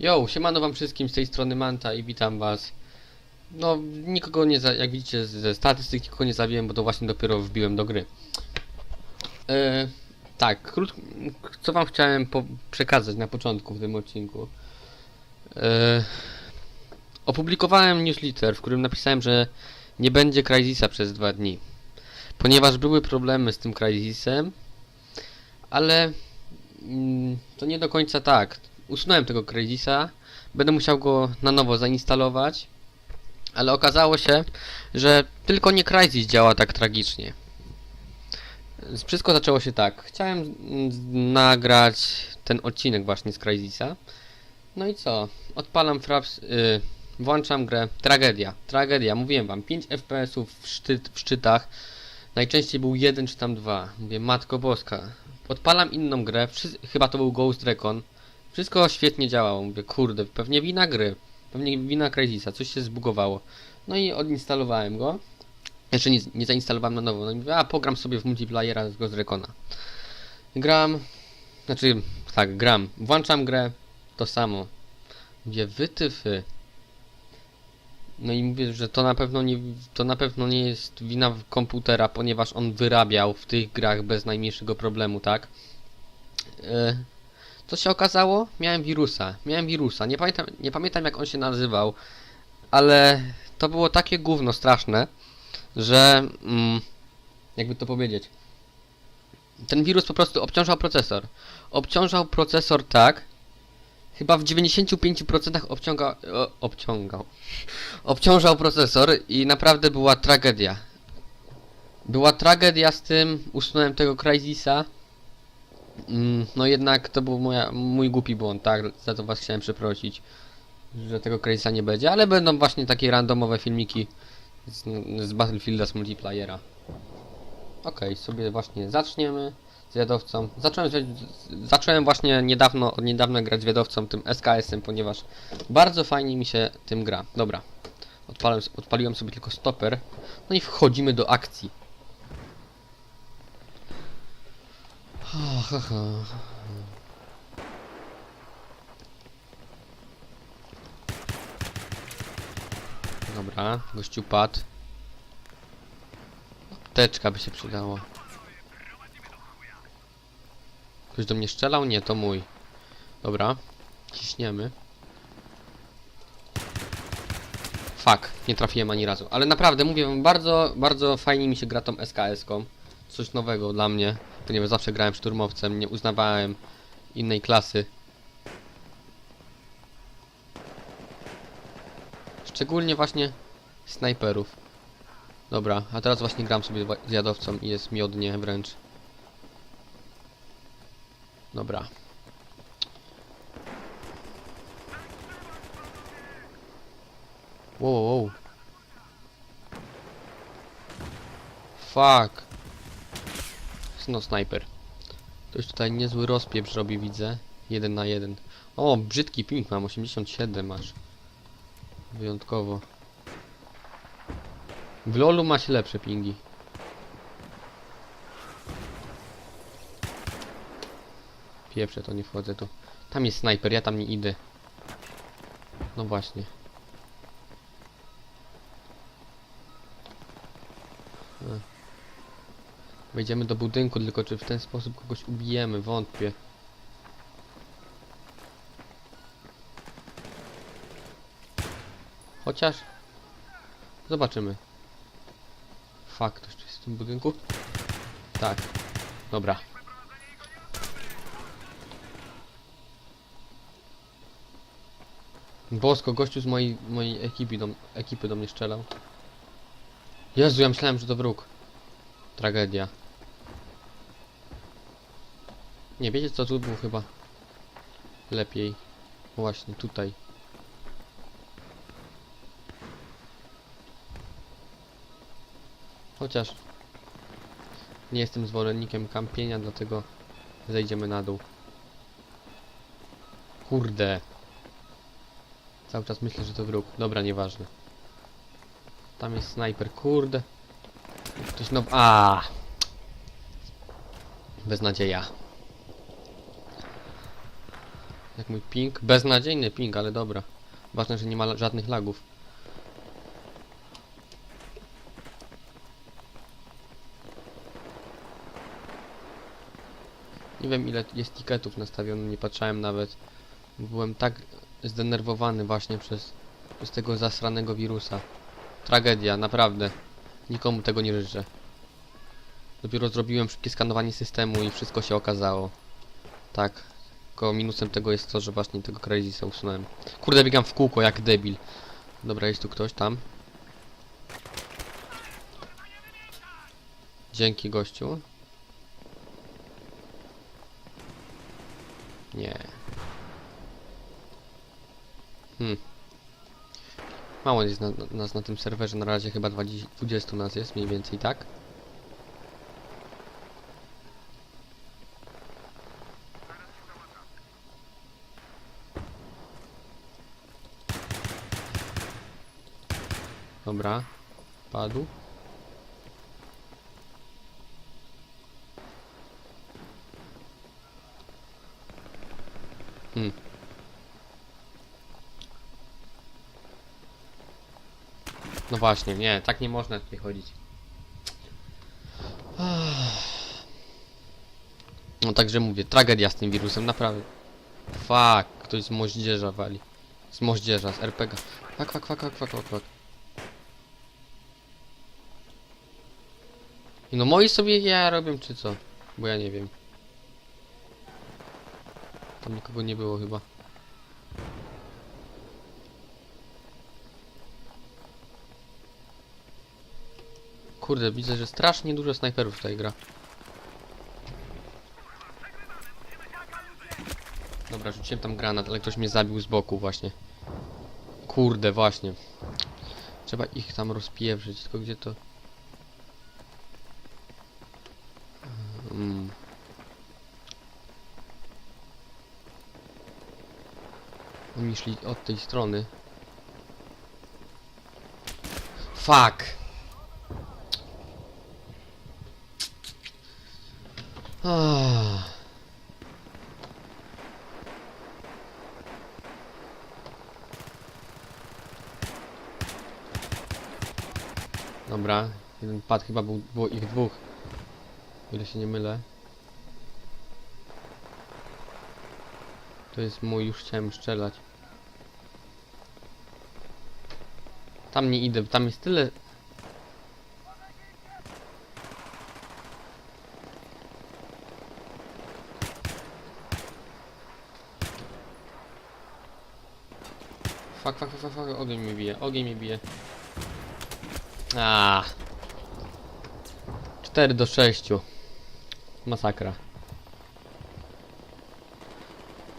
Yo, siemano wam wszystkim z tej strony Manta i witam was. No, nikogo nie za... jak widzicie ze statystyk nikogo nie zabiłem, bo to właśnie dopiero wbiłem do gry. E, tak, krótko, co wam chciałem przekazać na początku w tym odcinku. E, opublikowałem newsletter, w którym napisałem, że nie będzie Crysisa przez dwa dni. Ponieważ były problemy z tym Crysisem, ale mm, to nie do końca tak. Usunąłem tego Crysisa, będę musiał go na nowo zainstalować, ale okazało się, że tylko nie Crysis działa tak tragicznie. Wszystko zaczęło się tak. Chciałem nagrać ten odcinek właśnie z Crysisa. No i co? Odpalam fraps, y, włączam grę. Tragedia. Tragedia. Mówiłem wam, 5 FPS-ów w, szczyt, w szczytach. Najczęściej był jeden czy tam dwa. Mówię, matko boska. Odpalam inną grę, wszy- chyba to był Ghost Recon. Wszystko świetnie działało. Mówię, kurde, pewnie wina gry. Pewnie wina Crysisa, coś się zbugowało. No i odinstalowałem go. Jeszcze nie, nie zainstalowałem na nowo. No i mówię, a pogram sobie w multiplayera z Ghost Recona. Gram, znaczy, tak, gram. Włączam grę, to samo. Mówię, wytyfy. No i mówię, że to na pewno nie, to na pewno nie jest wina komputera, ponieważ on wyrabiał w tych grach bez najmniejszego problemu, tak? E, co się okazało? Miałem wirusa. Miałem wirusa. Nie pamiętam, nie pamiętam jak on się nazywał, ale to było takie gówno straszne, że mm, jakby to powiedzieć. Ten wirus po prostu obciążał procesor. Obciążał procesor tak, chyba w 95% obciąga, obciągał. Obciążał procesor i naprawdę była tragedia. Była tragedia z tym, usunąłem tego Crysisa. Mm, No jednak to był moja, mój głupi błąd, tak? Za to was chciałem przeprosić, że tego Crysisa nie będzie, ale będą właśnie takie randomowe filmiki z, z Battlefielda z multiplayera. Okej, sobie właśnie zaczniemy z wiadowcą. Zacząłem, zacząłem właśnie niedawno, od niedawna grać tym SKS-em, ponieważ bardzo fajnie mi się tym gra. Dobra, odpaliłem, odpaliłem sobie tylko stoper. No i wchodzimy do akcji. Ha, ha, ha. Dobra, gościu padł. Apteczka by się przydała. Ktoś do mnie strzelał? Nie, to mój. Dobra, ciśniemy. Fuck, nie trafiłem ani razu. Ale naprawdę, mówię wam, bardzo, bardzo fajnie mi się gra tą SKS-ką. Coś nowego dla mnie, ponieważ zawsze grałem szturmowcem, nie uznawałem innej klasy. Szczególnie właśnie snajperów. Dobra, a teraz właśnie gram sobie wa- z jadowcą i jest miodnie wręcz. Dobra. Wow, wow. Fuck. No snajper. Ktoś tutaj niezły rozpieprz robi, widzę. Jeden na jeden. O, brzydki ping mam, 87 masz. Wyjątkowo. W LoLu macie lepsze pingi. Pieprze, to nie wchodzę tu. Tam jest snajper, ja tam nie idę. No właśnie. Wejdziemy do budynku, tylko czy w ten sposób kogoś ubijemy? Wątpię. Chociaż... Zobaczymy. Fakt, ktoś jest w tym budynku? Tak. Dobra. Bosko, gościu z mojej, mojej ekipy do, ekipy do mnie strzelał. Jezu, ja myślałem, że to wróg. Tragedia. Nie, wiecie co, tu było chyba lepiej. Właśnie, tutaj. Chociaż nie jestem zwolennikiem kampienia, dlatego zejdziemy na dół. Kurde. Cały czas myślę, że to wróg. Dobra, nieważne. Tam jest snajper, kurde. Ktoś no... A. Beznadzieja. Jak mój ping? Beznadziejny ping, ale dobra. Ważne, że nie ma żadnych lagów. Nie wiem ile jest tiketów nastawionych, nie patrzałem nawet. Byłem tak zdenerwowany właśnie przez, przez tego zasranego wirusa. Tragedia, naprawdę. Nikomu tego nie życzę. Dopiero zrobiłem szybkie skanowanie systemu i wszystko się okazało. Tak. Tylko minusem tego jest to, że właśnie tego Crazisa usunąłem. Kurde, biegam w kółko jak debil. Dobra, jest tu ktoś tam. Dzięki gościu. Nie. Hmm. Mało jest na, nas na tym serwerze, na razie chyba 20, 20 nas jest mniej więcej, tak? Dobra, padł. Hmm. No właśnie, nie, tak nie można tutaj chodzić. No także mówię, tragedia z tym wirusem, naprawdę. Fuck, ktoś z moździerza wali. Z moździerza, z RPG. Fuck, fuck, fuck, fuck, fuck, fuck. No moi sobie ja robią, czy co? Bo ja nie wiem. Tam nikogo nie było chyba. Kurde, widzę, że strasznie dużo snajperów tutaj gra. Dobra, rzuciłem tam granat, ale ktoś mnie zabił z boku właśnie. Kurde, właśnie. Trzeba ich tam rozpieprzyć, tylko gdzie to... Mm. Oni szli od tej strony. Fuck! Ah. Dobra, jeden pad chyba był, było ich dwóch. O ile się nie mylę. To jest mój, już chciałem strzelać. Tam nie idę, tam jest tyle... Fuck, fuck, fuck, fuck, ogień mnie bije, ogień mnie bije. A. 4 do 6. Masakra.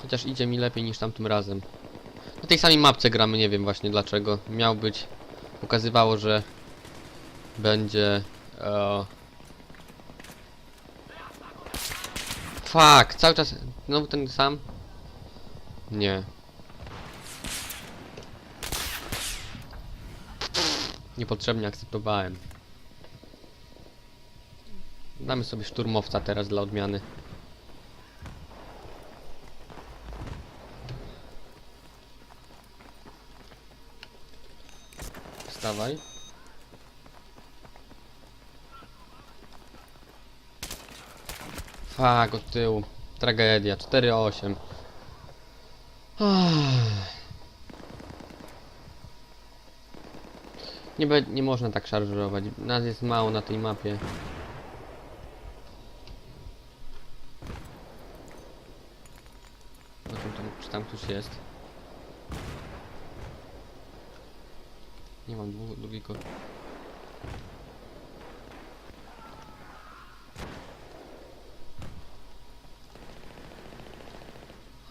Chociaż idzie mi lepiej niż tamtym razem. Na tej samej mapce gramy, nie wiem właśnie dlaczego. Miał być... Pokazywało, że... Będzie... E... Fuck, cały czas... Znowu ten sam? Nie. Niepotrzebnie akceptowałem. Damy sobie szturmowca teraz dla odmiany. Fak, od tyłu. Tragedia. 4-8. Nie, nie można tak szarżować. Nas jest mało na tej mapie. No tam, tam, czy tam ktoś jest? Nie mam dwu, drugiego.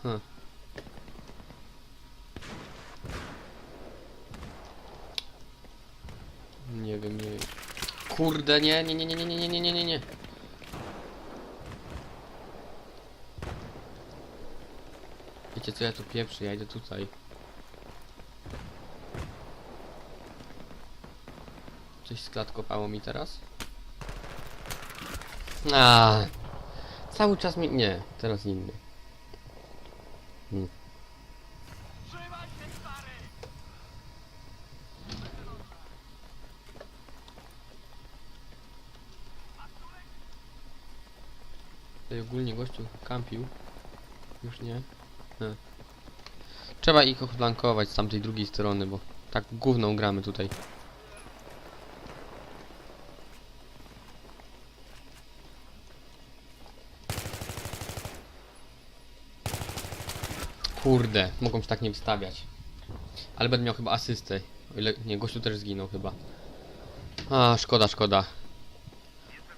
Huh. Nie wiem, nie wiem. Kurde, nie, nie, nie, nie, nie, nie, nie, nie, nie, nie. Wiecie co, ja tu pieprzę, ja idę tutaj. Coś sklatkopało mi teraz? A, Cały czas mi... Nie, teraz inny. Hmm. Tutaj ogólnie gościu kampił. Już nie. E. Trzeba ich odflankować z tamtej drugiej strony, bo tak główną gramy tutaj. Kurde, mogą się tak nie wstawiać. Ale będę miał chyba asystę. O ile... Nie, gościu też zginął chyba. A, szkoda, szkoda.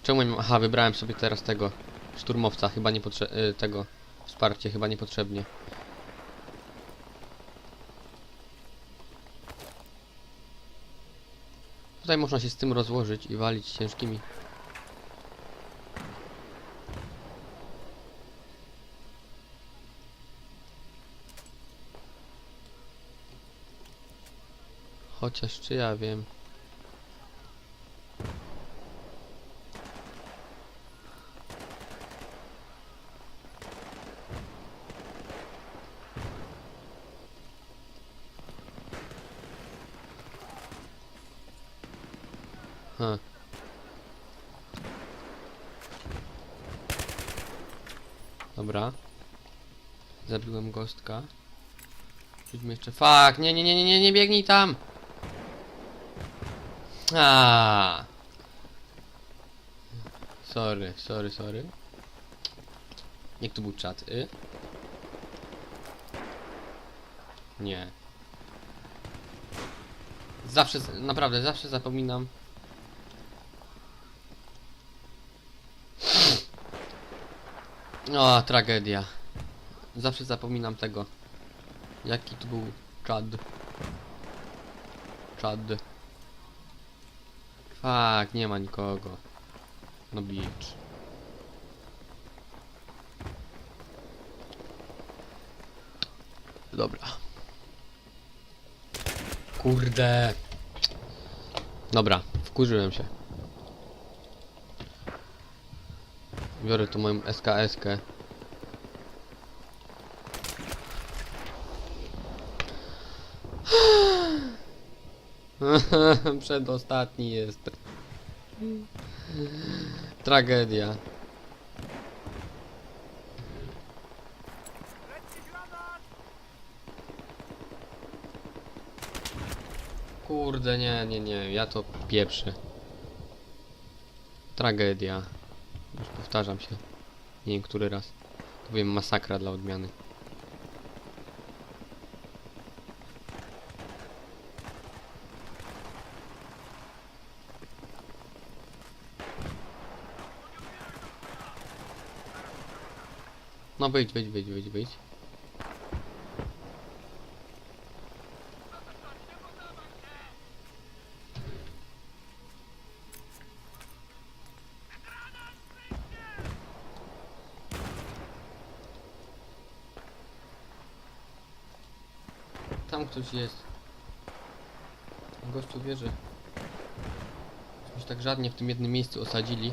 Czemu nie mam... Aha, wybrałem sobie teraz tego szturmowca, chyba nie potrze... y, tego wsparcie, chyba niepotrzebnie. Tutaj można się z tym rozłożyć i walić ciężkimi. Chociaż czy ja wiem. Ha. Dobra. Zabiłem gostka. Rzućmy jeszcze. Fuck! Nie, nie, nie, nie, nie, nie biegnij tam! A. Sorry, sorry, sorry. Jak tu był czat? Y? Nie. Zawsze, naprawdę, zawsze zapominam. O, tragedia. Zawsze zapominam tego. Jaki tu był czad. Czad. Fak, nie ma nikogo. No beach. Dobra. Kurde. Dobra, wkurzyłem się. Biorę tu moją SKS-kę. Przedostatni jest. Tragedia. Kurde, nie, nie, nie, ja to pieprzę. Tragedia. Już powtarzam się. Nie wiem, który raz. Powiem masakra dla odmiany. No wyjdź, wyjdź, wyjdź, wyjdź, wyjdź. Tam ktoś jest. Gościu wie, że Już tak żadnie w tym jednym miejscu osadzili.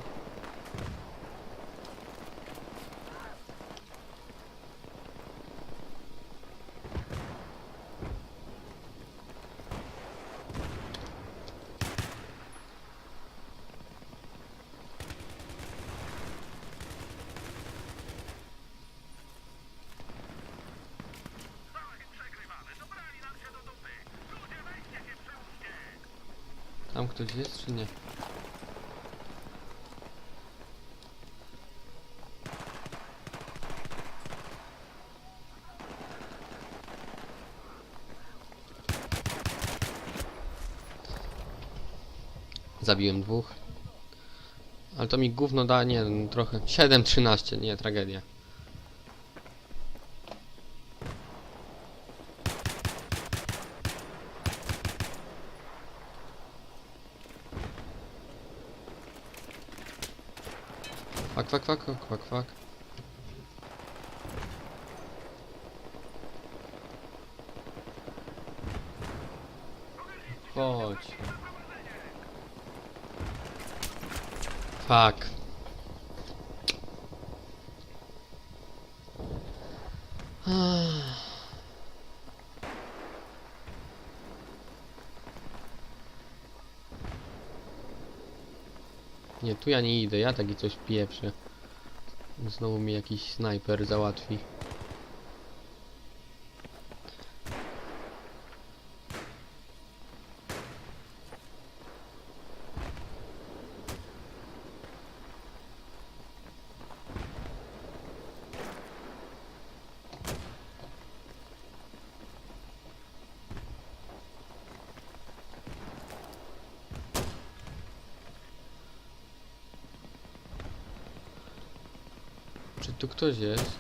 Tam ktoś jest czy nie? Zabiłem dwóch. Ale to mi gówno da, nie, no, trochę. 7-13, nie, tragedia. Fak, fak, fak, fak, fak. Chodź. Fak. Nie, tu ja nie idę, ja taki coś pieprzę. Znowu mi jakiś snajper załatwi. Czy tu ktoś jest?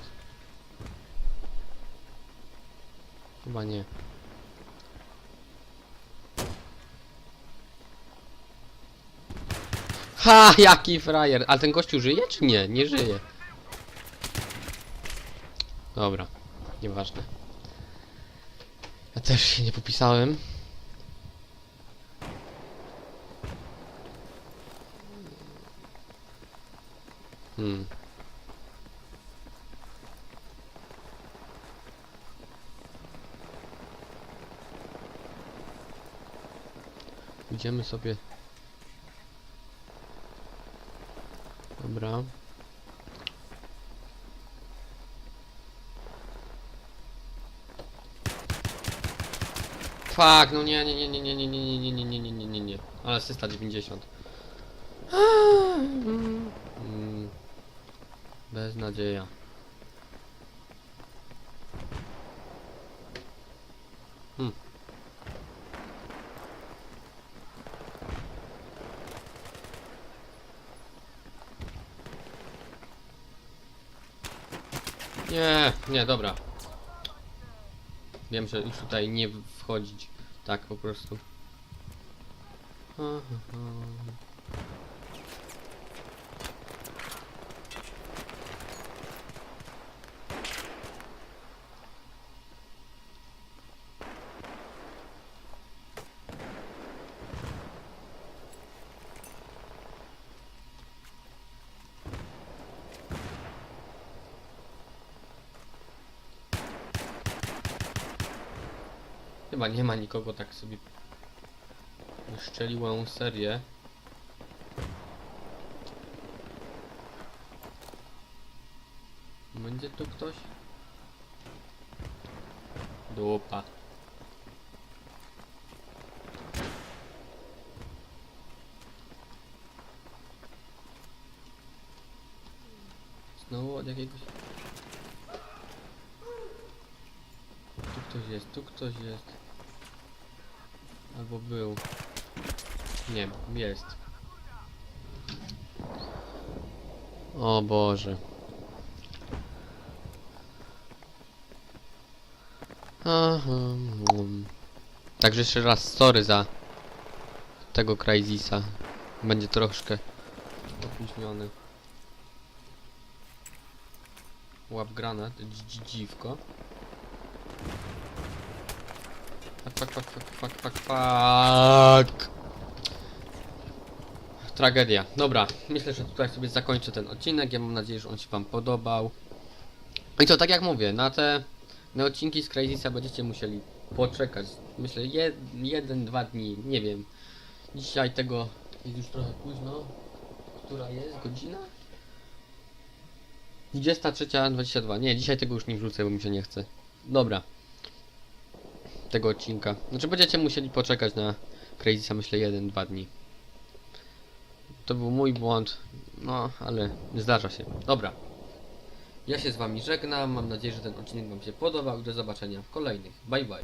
Chyba nie. Ha, jaki frajer! Ale ten gościu żyje czy nie? Nie żyje. Dobra, nieważne. Ja też się nie popisałem. Hmm. Idziemy sobie. Dobra. Fuck, no nie, nie, nie, nie, nie, nie, nie, nie, nie, nie, nie, nie, nie, nie. Ale asysta 90. Mm. Nie, nie, dobra. Wiem, że już tutaj nie wchodzić. Tak po prostu. Aha. Chyba nie ma nikogo, tak sobie szczeliłą serię. Będzie tu ktoś? Dupa. Znowu od jakiegoś... Tu ktoś jest, tu ktoś jest. Albo był. Nie, jest. O Boże. Aha. Także jeszcze raz sorry za tego Crysisa. Będzie troszkę opóźniony. Łap granat, dzi- dzi- dziwko. Fuck, fuck, fuck, fuck, fuck, fuck. Tragedia. Dobra, myślę, że tutaj sobie zakończę ten odcinek. Ja mam nadzieję, że on się wam podobał. I to tak jak mówię, na te na odcinki z Crazisa będziecie musieli poczekać. Myślę, jed, jeden, dwa dni, nie wiem. Dzisiaj tego jest już trochę późno. Która jest godzina? 23.22. Nie, dzisiaj tego już nie wrzucę, bo mi się nie chce. Dobra. Tego odcinka. Znaczy będziecie musieli poczekać na Crazisa, myślę, jeden, dwa dni. To był mój błąd. No, ale zdarza się. Dobra. Ja się z wami żegnam. Mam nadzieję, że ten odcinek wam się podobał. Do zobaczenia w kolejnych. Bye bye.